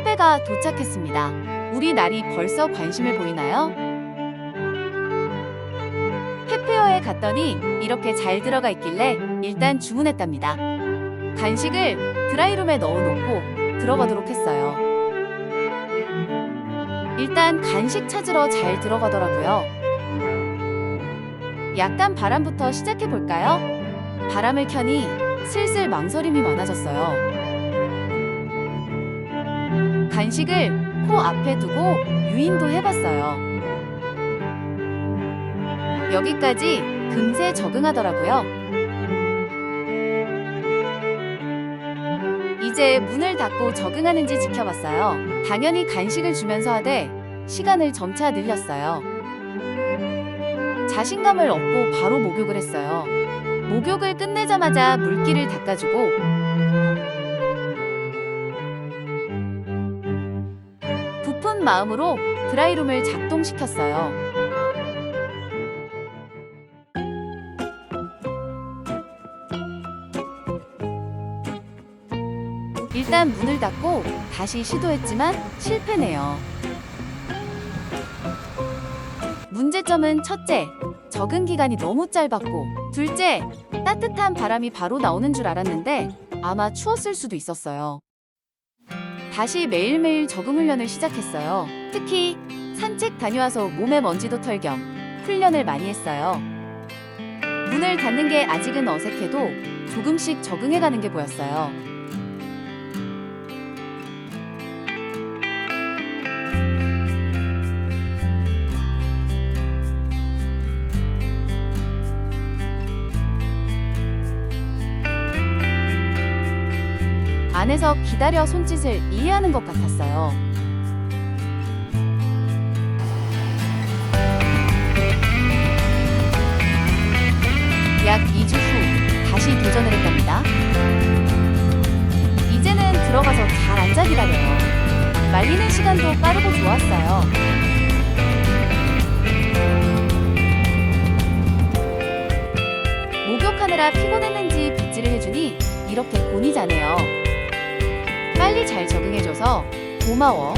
택배가 도착했습니다. 우리 날이 벌써 관심을 보이나요? 페페어에 갔더니 이렇게 잘 들어가 있길래 일단 주문했답니다. 간식을 드라이룸에 넣어놓고 들어가도록 했어요. 일단 간식 찾으러 잘 들어가더라고요. 약간 바람부터 시작해 볼까요? 바람을 켜니 슬슬 망설임이 많아졌어요. 간식을 코 앞에 두고 유인도 해봤어요. 여기까지 금세 적응하더라고요. 이제 문을 닫고 적응하는지 지켜봤어요. 당연히 간식을 주면서 하되 시간을 점차 늘렸어요. 자신감을 얻고 바로 목욕을 했어요. 목욕을 끝내자마자 물기를 닦아주고 부푼 마음으로 드라이룸을 작동시켰어요. 일단 문을 닫고 다시 시도했지만 실패네요. 문제점은 첫째, 적응 기간이 너무 짧았고, 둘째, 따뜻한 바람이 바로 나오는 줄 알았는데 아마 추웠을 수도 있었어요. 다시 매일매일 적응 훈련을 시작했어요. 특히 산책 다녀와서 몸에 먼지도 털 겸 훈련을 많이 했어요. 문을 닫는 게 아직은 어색해도 조금씩 적응해가는 게 보였어요. 안에서 기다려 손짓을 이해하는 것 같았어요. 약 2주 후 다시 도전을 했답니다. 이제는 들어가서 잘 앉아 기다려요. 말리는 시간도 빠르고 좋았어요. 목욕하느라 피곤했는지 빗질을 해주니 이렇게 곤이 자네요. 빨리 잘 적응해줘서 고마워.